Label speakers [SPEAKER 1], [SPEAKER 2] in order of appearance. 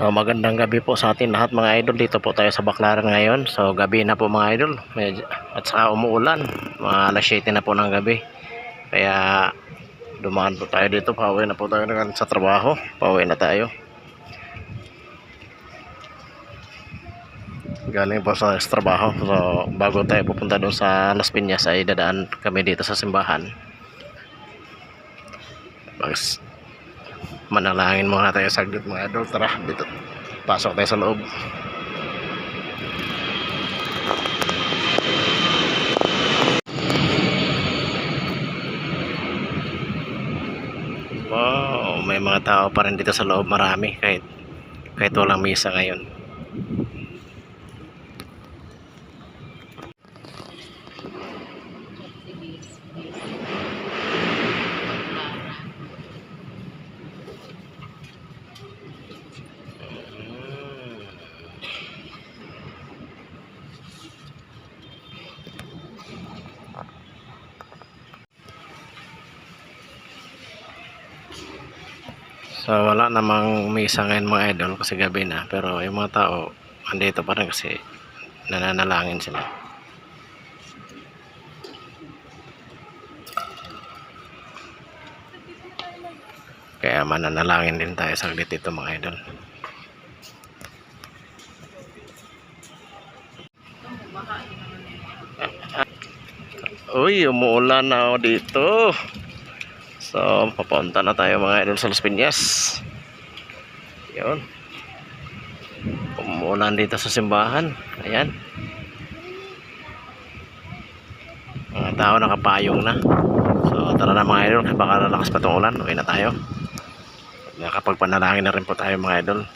[SPEAKER 1] So magandang gabi po sa atin lahat mga idol. Dito po tayo sa Baclaran ngayon. So gabi na po mga idol. Medyo, at saka umuulan. Mga alas 7 na po ng gabi. Kaya dumaan po tayo dito. Pauwi na po tayo ng- sa trabaho. Pauwi na tayo. Galing po sa trabaho. So bago tayo pupunta doon sa Las Piñas ay dadaan kami dito sa simbahan. Bags, manalangin muna tayo saglit mga idol tara dito pasok tayo sa loob wow may mga tao pa rin dito sa loob marami. Kahit kahit walang misa ngayon So wala namang misa ngayon mga idol kasi gabi na pero yung mga tao andito pa rin kasi nananalangin sila. Kaya mananalangin din tayo saglit dito mga idol. Uy, umuulan na ako dito. So, papunta na tayo mga idol sa Las Piñas. Yun. Umuulan dito sa simbahan. Ayan. Mga tao nakapayong na. So, tara na mga idol. Baka lalakas pa itong ulan. Uwi na tayo. Nakapagpanalangin na rin po tayo mga idol.